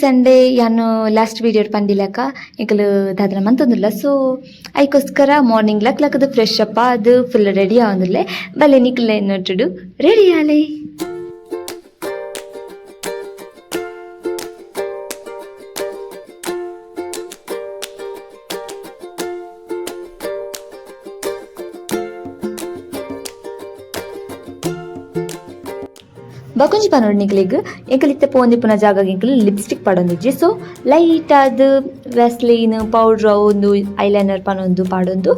Sunday ಯಾನು last video ಪಂಡಿಲಕ ಎಂಕಲು ದಾದನ ಮಂತೊಂದುಲ್ಲ. ಸೊ ಐಕೋಸ್ಕರ ಮಾರ್ನಿಂಗ್ ಲಕ್ ಲಕ್ಕದ ಫ್ರೆಶ್ ಅಪ್ಪ ಅದು ಫುಲ್ ರೆಡಿ ಆವೊಂದುಲ್ಲೆ ಬಲೆ ನಿಕ್ಲೆ ನೊಟ್ಟುಡು ರೆಡಿ ಆಲೆ. ಬಕೊಂಜಿ ಪನೋಡ್ எங்களுக்கு ಪುನ ಜಾಗ ಎಂಕಲು ಲಿಪ್ಸ್ಟಿಕ್ ಪಡೊಂದಿಜ್ಜಿ ಸೊ ಲೈಟ್ ಆದ್ ವ್ಯಾಸ್ಲೀನ್ ಪೌಡ್ರ್ ಒಂದು ಐಲೈನರ್ ಪನೊಂದು ಪಾಡೊಂದು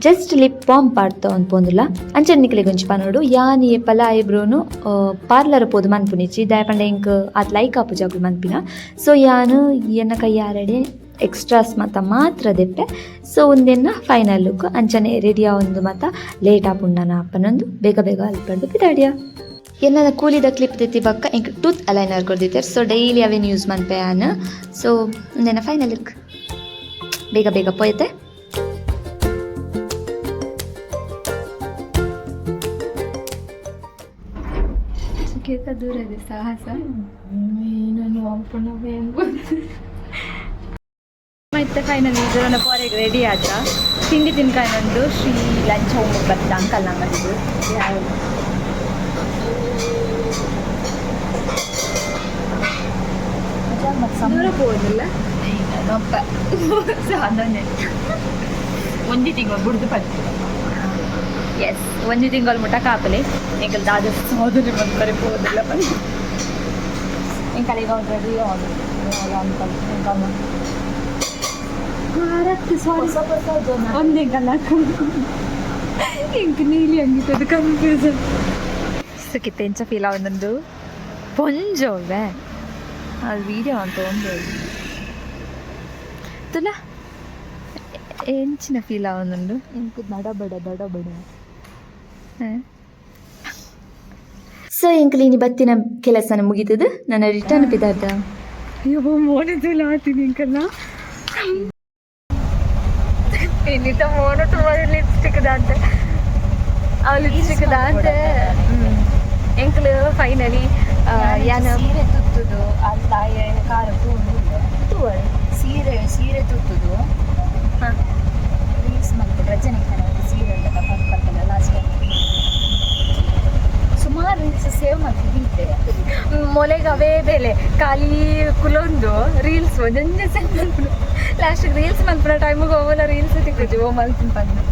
ಜಸ್ಟ್ ಲಿಪ್ ಪಾಮ್ ಪಾಡ್ತ ಒಂದು ಪೋಂದುಲ್ಲ ಅಂಚನೆ ನಿಕ್ಲಿಗ್ ಒಂಜಿ ಪನೋಡು ಯಾನ್ ಎಪ್ಪಲ ಐಬ್ರೋನು ಪಾರ್ಲರ್ ಪೋದು ಮನ್ಪುನಿಚ್ಚಿ ದಾಯಪಂಡ ಎಂಕ್ ಅದ್ ಲೈಕ್ ಆಪು ಜಾಗಲು ಮನ್ಪಿನ ಸೊ ಯಾನು ಎನ್ನ ಕೈಯಾರಡೆ ಎಕ್ಸ್ಟ್ರಾಸ್ ಮಾತ ಮಾತ್ರ ದೆಪ್ಪೆ ಸೊ ಒಂದೆನ್ನ ಫೈನಲ್ ಲುಕ್ ಅಂಚನೆ ರೆಡಿಯ ಒಂದು ಮಾತ ಲೇಟ್ ಆಪುಂಡನ ಅಪ್ಪನೊಂದು ಬೇಗ ಬೇಗ ಅಲ್ಪಡ್ದು ಬಿದಾಡಿಯ ಎನ್ನ ಕೂಲಿದ ಕ್ಲಿಪ್ ದಿತ್ತಿ ಬಕ್ಕ ಎಂಕ್ ಟೂತ್ ಅಲೈನರ್ ಕೊಡ್ದಿದ್ದಾರೆ ಸೊ ಡೈಲಿ ಅವೇನು ಯೂಸ್ ಮನ್ಪೆ ಆನ್. ಸೊ ಒಂದೇನ ಫೈನಲ್ ಲುಕ್ ಬೇಗ ಬೇಗ ಪೋಯತೆ ದೂರ ಇದೆ ಸಾಹಸ. ನಾನು ಫೈನಲ್ ಮತ್ತೆ ಫೈನಲಿ ಇದರನ್ನ ಪೋರೆಗೆ ರೆಡಿ ಆದ್ರ ತಿಂಡಿ ತಿನ್ಕೊಂಡು ಶ್ರೀ ಲಂಚ್ ಹೋಗಿ ಬರ್ತ ಅಂಕಲ್ ನಮ್ಮದು ದೂರ ಹೋಗೋದಿಲ್ಲ. ನೊಪ್ಪ ಸಾಧನೆ ಒಂದಿ ತಿಂಗಳು ಬಿಡ್ದು ಪಡ್ತೀವಿ. ಎಸ್ ಒಂದು ತಿಂಗಳು ಮುಟ್ಟ ಕಾಪಲೆ ಎಂಕಲ್ ದಾದ ಹೋದ್ರೆ ಬಂದು ಬರೀ ಹೋದಿಲ್ಲ ಬಂದು ಎಂಕಲ್ ಈಗ ಒಂದು ಒಂದೇ ಕಲ್ಲ ಇಂಕ ನೀಲಿ ಹಂಗಿತ್ತದು ಕನ್ಫ್ಯೂಸನ್ ಸುಖಿತ್ತೆ ಎಂಚ ಫೀಲ್ ಅವನೊಂದು ಪೊಂಜೋವೆ. ಅದು ವೀಡಿಯೋ ಅಂತ ಒಂದು. ತುಲ ಎಂಚಿನ ಫೀಲ್ ಅವನೊಂದು ಎಂಕು ದಡಬಡ ದಡಬಡ ಸೊ ಎಂಕಲಿನಿ ಬತ್ತಿನ ಕೆಲಸನ ಮುಗಿತದ? ನನ್ನ ರಿಟರ್ನ್ ಬಿದ್ದಾದ ಅಯ್ಯೋ ಮೋನಿದಿಲ್ಲ ಆತೀನಿ ಇಂಕಲ್ಲ ಇನ್ನಿತ ತುಂಬ ಲಿಪ್ಸ್ಟಿಕ್ ದಾಂತೆ ಆ ಲಿಪ್ಸ್ಟಿಕ್ ದಾಂತೆ ಎಂಕಲು ಫೈನಲಿ ಯಾನ ಸೀರೆ ತುತ್ತುದು ಅಲ್ಲ ಏನು ಕಾರ ತೂಂಡು ಸೀರೆ ಸೀರೆ ತುತ್ತುದು. ಹಾಂ. ರೀಲ್ಸ್ ಮಾಡ್ಕೊಂಡು ರಜನಿ ಸೀರೆ ಎಲ್ಲ ಪರ್ಪಲ್ ಲಾಸ್ಟ್ ಸುಮಾರು ರೀಲ್ಸ್ ಸೇವ್ ಮಾಡ್ತಿದ್ದೆ ಮೊಲೆಗೆ ಅವೇ ಬೆಲೆ. ಖಾಲಿ ಕುಲೊಂದು ರೀಲ್ಸ್ ಒಂದೊಂದೇ ಸೆಂಡ್ ಲಾಸ್ಟಿಗೆ ರೀಲ್ಸ್ ಮಲ್ಪನ ಟೈಮಿಗೆ ಹೋಗಲ್ಲ ರೀಲ್ಸ್ ತಿಕ್ಕಿದ್ವಿ ಓ ಮಲ್ಪಿನ ಪಂದು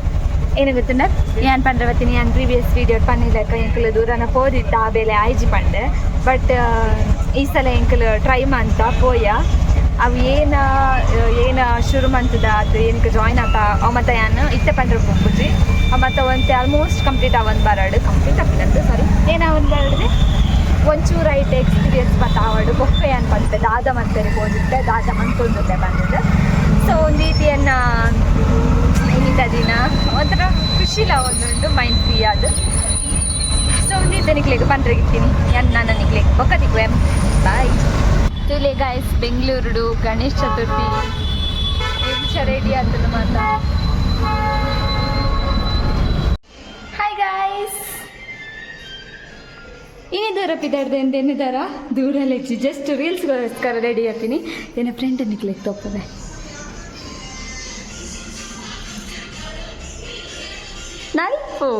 ಏನು ಗೊತ್ತುಂಡ ಏನ್ ಪಂಡ್ರೆ ಬತ್ತೀನಿ ನಾನು ಪ್ರೀವಿಯಸ್ ವೀಡಿಯೋ ಪನ್ನಿಲಕ್ಕ ಎಂಕಲು ದೂರನ ಪೋದಿತ್ತ ಆ ಬೇಲೆ ಆಯ್ಜಿ ಪಂಡೆ. ಬಟ್ ಈ ಸಲ ಎಂಕಲು ಟ್ರೈ ಮಂತ, ಪೋಯ. ಅವು ಏನ ಏನ ಶುರು ಮಂತದ, ಅದು ಏನಕ್ಕೆ ಜಾಯ್ನ್ ಆತ ಅವ ಮತ್ತೆ ಯಾನು? ಇತ್ತೆ ಮತ್ತು ಒಂದು ಆಲ್ಮೋಸ್ಟ್ ಕಂಪ್ಲೀಟ್ ಅವನ್ ಬರಡು. ಕಂಪ್ಲೀಟ್ ಆಗ್ತದೆ ಸಾರಿ ಏನೋ ಒಂದು ಬರಡ್ದೆ ಒಂಚೂರು ಐತೆ ಎಕ್ಸ್ಪೀರಿಯನ್ಸ್ ಆವಡು. ಬೊಕ್ಕೆ ಏನು ಬಂತೆ ದಾದ ಮಂತರಿ ಹೋಗಿದ್ದೆ ದಾದ ಮಂತೊಂದಿದ್ದೆ ಬಂದಿದ್ದೆ. ಸೊ ಒಂದು ರೀತಿಯನ್ನು ಏನಿದ್ದ ದಿನ ಒಂಥರ ಖುಷಿಲ ಒಂದುಂಟು ಮೈಂಡ್ ಫ್ರೀ ಅದು ಸೊ ಒಂದು ರೀತಿ ನಿಕ್ಲಿಕ್ಕೆ ಪಂದ್ರಗಿತ್ತೀನಿ ಏನು ನಾನು ನಿಕ್ಲೆಗ್ ಬೊಕ್ಕದಿಕ್ವೆ ಬಾಯ್ ತುಲೆ ಗಾಯ್ಸ್ ಬೆಂಗಳೂರು ಗಣೇಶ್ ಚತುರ್ಥಿ. ಎಂಚ ರೆಡಿ ಆಗ್ತದೆ ಮಾತ್ರ ಹಾಯ್ ಗಾಯ್ಸ್ ದೂರ ಪಿದಾಡ್ದೆ ಅಂತ ಏನಿದಾರ ದೂರಲ್ಲಿ ಹೆಚ್ಚಿ ಜಸ್ಟ್ ರೀಲ್ಸ್ಗೋಸ್ಕರ ರೆಡಿ ಆಗ್ತೀನಿ ಏನ ಫ್ರೆಂಡ್ ನಿಕ್ಲೆಗ್ ತಪ್ಪದೆ ನಲ್ಪು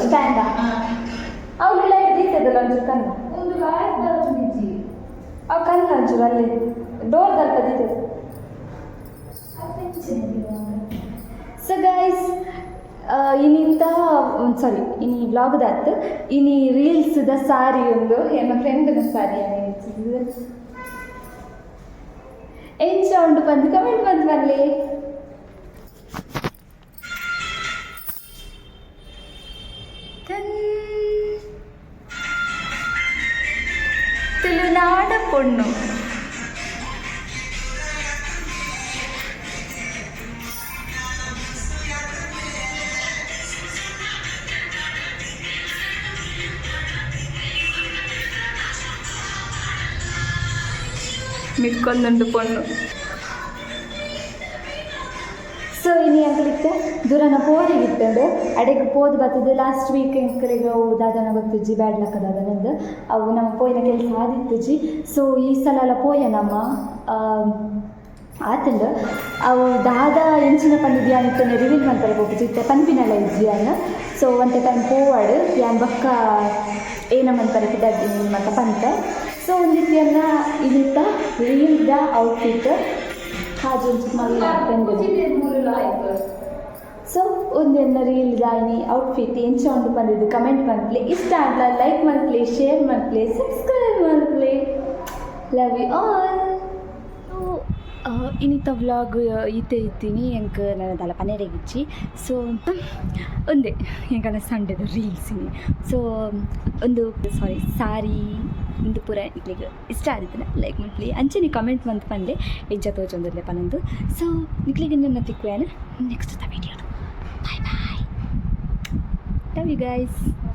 ಸ್ಟ್ಯಾಂಡ ಅವಳೆಲ್ಲ ಹಿಡಿತದಲ್ಲ ಒಂಚೂರು ಅವು ಒಂಚೂರು ಅಲ್ಲಿ ಡೋರ್ ದಲ್ಪ ದಿತ್ತದ ಸೊ ಗೈಸ್ ಇನ್ನಿಂತ ಸಾರಿ ಇನಿ ವ್ಲಾಗ್ದಾತ್ ಇನಿ ರೀಲ್ಸ್ದ ಸಾರಿ ಒಂದು ಹೆಮ್ಮ ಫ್ರೆಂಡ್ನ ಸಾರಿ? ಎಂಚ ಉಂಟು ಬಂದು ಕಮೆಂಟ್ ಬಂದು ಬರಲಿ ತುಳುನಾಡ ಪೊಣ್ಣು ಮಿಟ್ಕೊಂದುಂಡು ಪೊಣ್ಣು. ಸೊ ಇನ್ನು ಅಂಕಲಿತ್ತೆ ದೂರನ ಪೋರಿಗಿತ್ತಂಡು ಅಡೆಗೆ ಪೋದು ಬರ್ತದೆ. ಲಾಸ್ಟ್ ವೀಕ್ ಅವು ದಾದನ ಗೊತ್ತಿಜ್ಜಿ ಬ್ಯಾಡ್ ಲಕ್ಕ ದಾದನಂದು ಅವು ನಮ್ಮ ಪೋಯಿನ ಕೆಲಸ ಆದಿತ್ತುಜಿ ಸೊ ಈ ಸಲ ಎಲ್ಲ ಪೋಯ ನಮ್ಮ ಆತಂಡು ಅವು ದಾದ ಎಂಚಿನ ಪಂಡಿದ್ಯ ಬಿಯಾನಿತ್ತನೆ ರಿವೀಲ್ ಮಾಡ್ತಾರೆ ಹೋಗ್ಬಿಟ್ಟಿತ್ತೆ ಪನ್ಪಿನಲ್ಲ ಇದೆಯಾನ. ಸೊ ಒಂದು ಟೈಮ್ ಪೋವಾಡು ಯಾನ್ ಬಕ್ಕ ಏನಮ್ಮಂತಾರೆ ಕಿದ್ದಾಗಿ ಮತ್ತ ಪಂತ. ಸೊ ಒಂದಿತ್ತಿಯನ್ನ ರೀಲ್ ದ ಔಟ್ಫಿಟ್ ಹಾಜು ಸೊ ಒಂದೆನ್ನ ರೀಲ್ ದಾಯಿನಿ ಔಟ್ಫಿಟ್ ಎಂಚ ಒಂದು ಬಂದಿದ್ದು. ಕಮೆಂಟ್ ಮಾಡ್ಲಿ ಇಷ್ಟ ಆಗ್ಲ ಲೈಕ್ ಮಾಡ್ಲಿ ಶೇರ್ ಮಾಡ್ಲಿ ಸಬ್ಸ್ಕ್ರೈಬ್ ಮಾಡ್ಲಿ ಲವ್ ಯು ಆಲ್ ಇನ್ನಿತ್ತ ವ್ಲಾಗ್ ಇತ್ತೆ ಇತ್ತೀನಿ ಎಂಕ್ ನನ್ನದಲ್ಲ ಪನೆರೆಗಿಚ್ಚಿ ಸೊ ಒಂದೇ ಎಂಕನ ಸಂಡೆದು ರೀಲ್ಸಿನಿ ಸೊ ಒಂದು ಸಾರಿ ಸಾರಿ ಇಂದು ಪೂರ ಇಕ್ಲಿಗೆ ಇಷ್ಟ ಆದಿತ್ತು ಲೈಕ್ ಮಾಡ್ಲಿ. ಅಂಚನೆ ಕಮೆಂಟ್ ಮಂತ್ ಪಂದೆ ಇಜ್ಜ ತೋಚೊಂದಿರಲಿ ಪನಂದು ಸೊ ನಿಕ್ಲಿಗೆ ನನ್ನ ತಿಕ್ಕುವೇನು next video bye bye love you guys